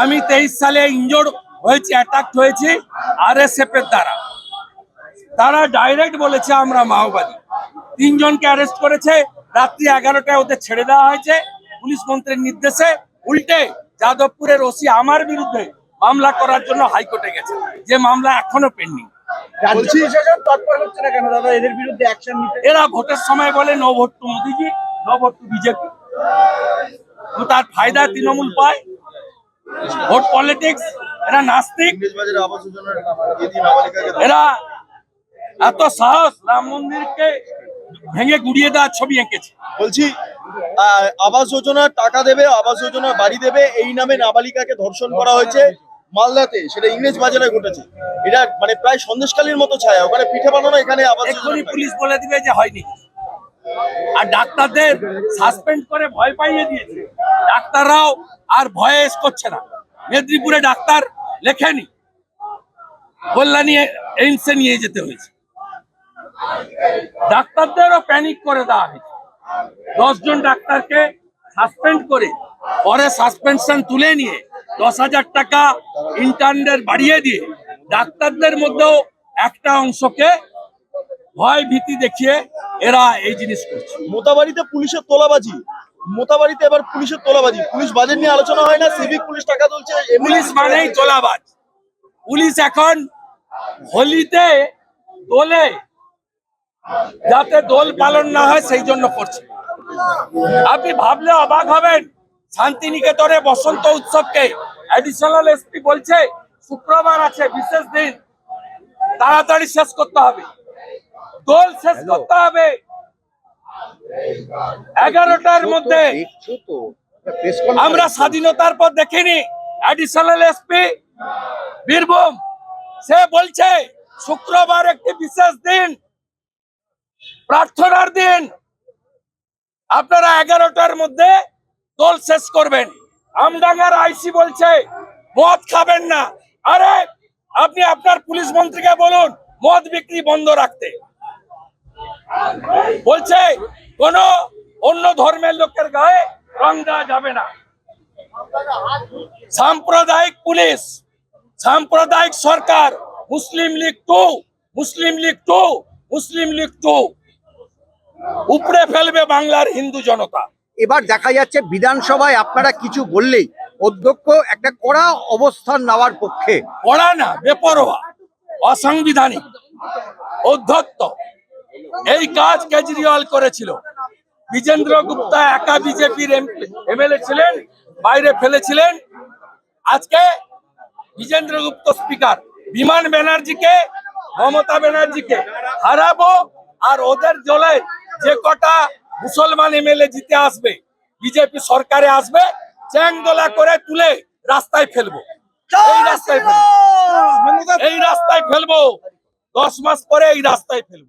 আমি তেইশ সালে ইনজোর হয়েছি অ্যাটাক হয়েছি আর এস এফ এর দ্বারা। তারা ডাইরেক্ট বলেছে আমরা মাওবাদী। তিনজনকে অ্যারেস্ট করেছে রাত্রি এগারোটায় ওদের ছেড়ে দেওয়া হয়েছে পুলিশ মন্ত্রীর নির্দেশে উল্টে যাদবপুরের ওসি আমার বিরুদ্ধে মামলা করার জন্য হাইকোর্টে গেছে। যে মামলা এখনও পেন্ডিং রাজ্য প্রশাসন তৎপর হচ্ছে না কেন? দাদা এদের বিরুদ্ধে অ্যাকশন নিতে এরা ভোটের সময় বলে no vote to Modiji no vote to BJP. তার ফায়দা তৃণমূল পায়। ভোট পলিটিক্স এরা নাস্তিক। এরা এত সাহস রাম মন্দিরকে ভেঙে গুড়িয়ে দেওয়ার ছবি এঁকেছে। বলছি আবাস যোজনার টাকা দেবে আবাস যোজনার বাড়ি দেবে এই নামে নাবালিকাকে ধর্ষণ করা হয়েছে মালদাতে। সেটা ইংরেজ বাজারে ঘটেছে। এটা মানে প্রায় সন্দেশকালীর মতো ছায়া। ওখানে পিঠে বানানো এখানে আবাস পুলিশ বলে দিবে যে হয়নি। আর ডাক্তারদের সাসপেন্ড করে ভয় পাইয়ে দিয়েছে। ডাক্তাররাও আর ভয়ে করছে না। মেদিনীপুরে ডাক্তার লেখেনি। কল্যাণী এইমসে নিয়ে যেতে হয়েছে। ডাক্তারদেরও প্যানিক করে দেওয়া হয়েছে। দশজন ডাক্তারকে সাসপেন্ড করে পরে সাসপেনশন তুলে নিয়ে দশ হাজার টাকা ইন্টার্নদের বাড়িয়ে দিয়ে ডাক্তারদের মধ্যেও একটা অংশকে ভয় ভীতি দেখিয়ে এরা এই জিনিস করছে। মোতাবাড়িতে পুলিশের তোলাবাজি। মোতাবাড়িতে এবার পুলিশের তোলাবাজি। পুলিশ বাজেট নিয়ে আলোচনা হয় না সিভিক পুলিশ টাকা তুলছে পুলিশ মানেই তোলাবাজ। পুলিশ এখন হোলিতে দোলে যাতে দোল পালন না হয় সেই জন্য করছে। আপনি ভাবলে অবাক হবেন শান্তিনিকেতনে বসন্ত উৎসবকে অ্যাডিশনাল এসপি বলছে শুক্রবার আছে বিশেষ দিন। তাড়াতাড়ি শেষ করতে হবে। দোল শেষ করতে হবে। এগারোটার মধ্যে আমরা স্বাধীনতার পর দেখিনি। অ্যাডিশনাল এসপি বীরভূম সে বলছে শুক্রবার একটি বিশেষ দিন প্রার্থনার দিন। আপনারা এগারোটার মধ্যে দোল শেষ করবেন। আমডাঙ্গার আইসি বলছে মদ খাবেন না। আরে আপনি আপনার পুলিশ মন্ত্রীকে বলুন মদ বিক্রি বন্ধ রাখতে। বলছে কোন অন্য ধর্মের লোকের গায়ে রং দেওয়া যাবে না। সাম্প্রদায়িক পুলিশ সাম্প্রদায়িক সরকার Muslim League too Muslim League too Muslim League too. উপড়ে ফেলবে বাংলার হিন্দু জনতা। এবার দেখা যাচ্ছে বিধানসভায় আপনারা কিছু বললেই অধ্যক্ষ একটা কড়া অবস্থান নেওয়ার পক্ষে। কড়া না বেপরোয়া অসাংবিধানিক। অধ্যত্ত এই কাজ কেজরিওয়াল করেছিল। বিজেন্দ্র গুপ্তা একা বিজেপির এমএলএ ছিলেন, বাইরে ফেলেছিলেন। আজকে বিজেন্দ্র গুপ্ত স্পিকার, বিমান ব্যানার্জিকে, মমতা ব্যানার্জিকে হারাবো আর ওদের জলে যে কটা মুসলমান এমএলএ জিতে আসবে, বিজেপি সরকারে আসবে, চ্যাংদোলা করে তুলে রাস্তায় ফেলব। এই রাস্তায় ফেলব। এই রাস্তায় ফেলব। দশ মাস পরে এই রাস্তায় ফেলব।